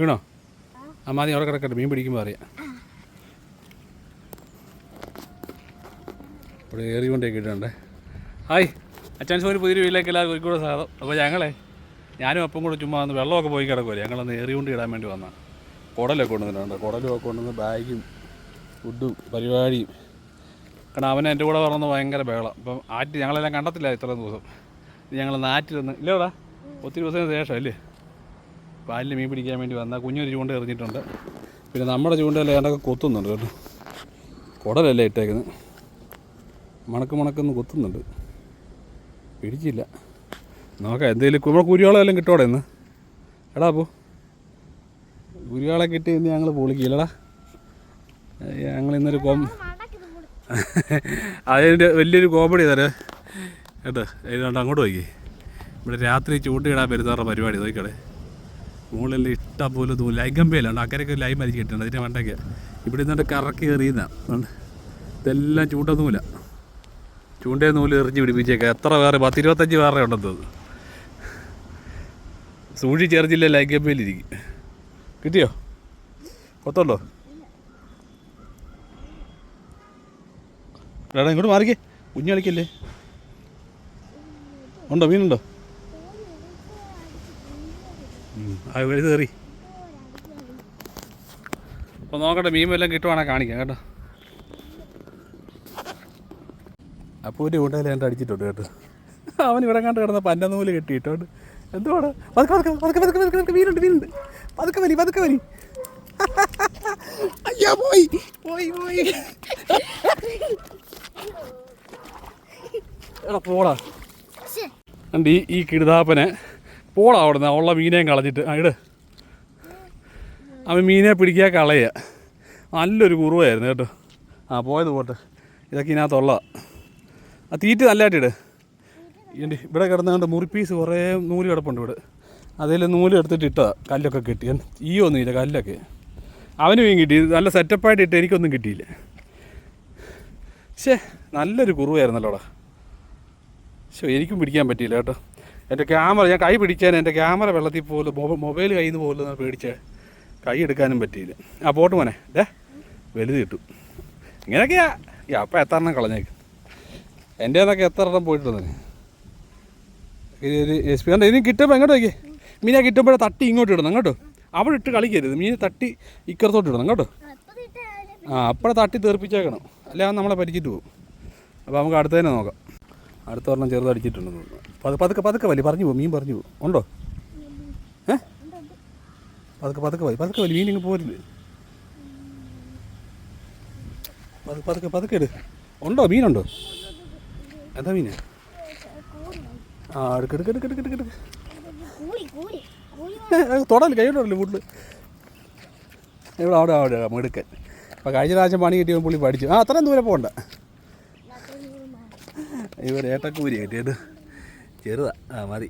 വീണോ? ആ മതി അവിടെ കിടക്കട്ടെ. മീൻ പിടിക്കുമ്പോൾ അറിയാം. ഇവിടെ കൊണ്ടേ ഇട്ടുണ്ടേ ഹായ്. അച്ഛൻ സോനി പുതിയ വീട്ടിലേക്ക് എല്ലാവർക്കും ഒരു കൂടെ സാധനം അപ്പോൾ ഞങ്ങളെ ഞാനും അപ്പം കൂടെ ചുമ്മാ വന്ന് വെള്ളമൊക്കെ പോയി കിടക്കുമല്ലോ ഞങ്ങളൊന്ന് ഏറികൊണ്ട് ഇടാൻ വേണ്ടി വന്നാൽ കുടലൊക്കെ കൊണ്ടുവന്നിട്ടുണ്ട് കുടലൊക്കെ ഒക്കെ കൊണ്ടുവന്ന് ബാഗും ഫുഡും പരിപാടിയും. കാരണം അവനെ എന്റെ കൂടെ പറഞ്ഞത് ഭയങ്കര ബഹളം. അപ്പം ആറ്റ് ഞങ്ങളെല്ലാം കണ്ടത്തില്ല ഇത്രയും ദിവസം. ഞങ്ങൾ നാറ്റിലൊന്ന് ഇല്ലേടാ? ഒത്തിരി ദിവസത്തിന് ശേഷം അല്ലേ? പാലിൽ മീൻ പിടിക്കാൻ വേണ്ടി വന്ന കുഞ്ഞൊരു ചൂണ്ട എറിഞ്ഞിട്ടുണ്ട്. പിന്നെ നമ്മുടെ ചൂണ്ടയെല്ലാം ഏണ്ടൊക്കെ കൊത്തുന്നുണ്ട് കേട്ടോ. കുടലല്ലേ ഇട്ടേക്കുന്നത് മണക്ക് മണക്കൊന്ന് കൊത്തുന്നുണ്ട്. പിടിച്ചില്ല. നോക്കാം എന്തെങ്കിലും നമ്മുടെ കുരുവാളെല്ലാം കിട്ടോടെ ഇന്ന്? എടാ പോ. കുരുവാളെ കിട്ടി ഇന്ന് ഞങ്ങൾ പൊളിക്കില്ലടാ. ഞങ്ങൾ ഇന്നൊരു കോം അതിന്റെ വലിയൊരു കോമഡി തരാം കേട്ടോ. ഏതാണ്ട് അങ്ങോട്ട് പോയി ഇവിടെ രാത്രി ചൂണ്ടയിടാൻ വരുന്നവരുടെ പരിപാടി നോക്കടേ മുകളിൽ ഇട്ട പോലെ ലൈ ലൈകമ്പയിലാണ് അക്കരയ്ക്ക് ലൈൻ കിട്ടുന്നത് അതിന്റെ മണ്ടയ്ക്ക് ഇവിടെ നിന്നിട്ട് കറക്കി എറിയുന്നതാണ് ഇതെല്ലാം ചൂണ്ട നൂല. ചൂണ്ടേ നൂൽ എറിഞ്ഞ് പിടിപ്പിച്ചേക്കാം. എത്ര വേറെ പത്ത് ഇരുപത്തഞ്ച് വേറെ ഉണ്ടെന്ന് സൂക്ഷി സൂഴി ചേർച്ചില്ല ലൈകമ്പയിലിരിക്കും കിട്ടിയോ? കൊത്തുള്ളോ എടാ ഇങ്ങോട്ട് മാറിക്കേ. കുഞ്ഞു കളിക്കല്ലേ? ഉണ്ടോ? മീനുണ്ടോ? വഴി കയറി അപ്പോൾ നോക്കട്ടെ മീൻ വല്ലതും കിട്ടുവാണെങ്കിൽ കാണിക്കാം കേട്ടോ. അപ്പോൾ ഒരു കൂട്ടയിൽ എന്റെ അടിച്ചിട്ടുണ്ട് കേട്ടോ. അവൻ ഇവിടെ കണ്ട് കിടന്ന പന്ന നൂൽ കെട്ടിയിട്ടുണ്ട്. എന്തുവാണ് പതുക്കെ പതുക്കെ പതുക്കെ പതുക്കെ പതുക്കെ പതുക്കെ മീനുണ്ട് മീനുണ്ട് പതുക്കെ വലി പതുക്കെ വലി അയ്യോ പോയി പോയി പോയി. എടാ പോടാ. ഈ കിടുതാപ്പനെ പോടാ അവിടെ നിന്ന് ഉള്ള മീനെയും കളഞ്ഞിട്ട്. ആ ഇട്. അവൻ മീനെ പിടിക്കുക കളയുക നല്ലൊരു കുറുവായിരുന്നു കേട്ടോ. ആ പോയത് പോട്ടെ. ഇതൊക്കെ ഇതിനകത്തുള്ള ആ തീറ്റ നല്ലതായിട്ടിട് ഇണ്ട്. ഇവിടെ കിടന്നുകൊണ്ട് മുറിപ്പീസ് കുറേ നൂൽ കിടപ്പുണ്ട് ഇവിടെ. അതിൽ നൂൽ എടുത്തിട്ട് ഇട്ടതാ. കല്ലൊക്കെ കിട്ടി. ഈ ഒന്നും ഇല്ല കല്ലൊക്കെ. അവന് മീൻ കിട്ടി. നല്ല സെറ്റപ്പായിട്ട് ഇട്ട് എനിക്കൊന്നും കിട്ടിയില്ല. ശേ നല്ലൊരു കുറുവായിരുന്നല്ലോടാ. ശോ എനിക്കും പിടിക്കാൻ പറ്റിയില്ല കേട്ടോ. എന്റെ ക്യാമറ ഞാൻ കൈ പിടിക്കാൻ എന്റെ ക്യാമറ വെള്ളത്തിൽ പോലും മൊബൈൽ കയ്യിൽ നിന്ന് പോലും പേടിച്ച്. കൈ എടുക്കാനും പറ്റിയില്ല. ആ പോട്ട് മോനെ. ഡേ വലുത് കിട്ടും. ഇങ്ങനെയൊക്കെയാ. ഈ അപ്പം എത്ര എണ്ണം കളഞ്ഞേക്ക്? എന്റെ എന്നൊക്കെ എത്ര എണ്ണം പോയിട്ടുണ്ടെന്ന് എസ് പി ഇനി കിട്ടുമ്പോൾ എങ്ങോട്ട് വയ്ക്കേ മീനെ കിട്ടുമ്പോഴേ തട്ടി ഇങ്ങോട്ട് ഇടണം കേട്ടോ അവിടെ ഇട്ട് കളിക്കരുത്. മീൻ തട്ടി ഇക്കറത്തോട്ട് ഇടണം കേട്ടോ ആ അപ്പോഴെ തട്ടി തീർപ്പിച്ചേക്കണം അല്ലെങ്കിൽ നമ്മളെ പരിച്ചിട്ട് പോകും. അപ്പോൾ നമുക്ക് അടുത്തതന്നെ നോക്കാം. അടുത്ത ഒരെണ്ണം ചെറുതടിച്ചിട്ടുണ്ടെന്ന് തോന്നുന്നു. പതുക്കെ പതുക്കെ വലി പറഞ്ഞു പോകും മീൻ പറഞ്ഞു പോകും ഉണ്ടോ? ഏ? പതുക്കെ പതുക്കെ വലി പതുക്കെ വലി മീൻ ഇങ്ങ് പോരില്ല പതുക്കെ പതുക്കെ പതുക്കെ ഇട്. ഉണ്ടോ? മീനുണ്ടോ? എന്താ മീന്? ആ എടുക്ക് എടുക്ക് എടുക്ക് എടുക്ക് എടുക്ക് തൊടല്ലേ കൈയോടല്ലേ വീട്ടിൽ ഇവിടെ അവിടെ അവിടെ മെടുക്കൻ. അപ്പോൾ കഴിഞ്ഞ പ്രാവശ്യം പണി കിട്ടിയപ്പോൾ പുള്ളി പഠിച്ചു. ആ അത്രയും ദൂരെ പോകണ്ട ഇവർ ഏട്ടക്കൂരി കിട്ടിയത് ചെറുതാ. ആ മതി.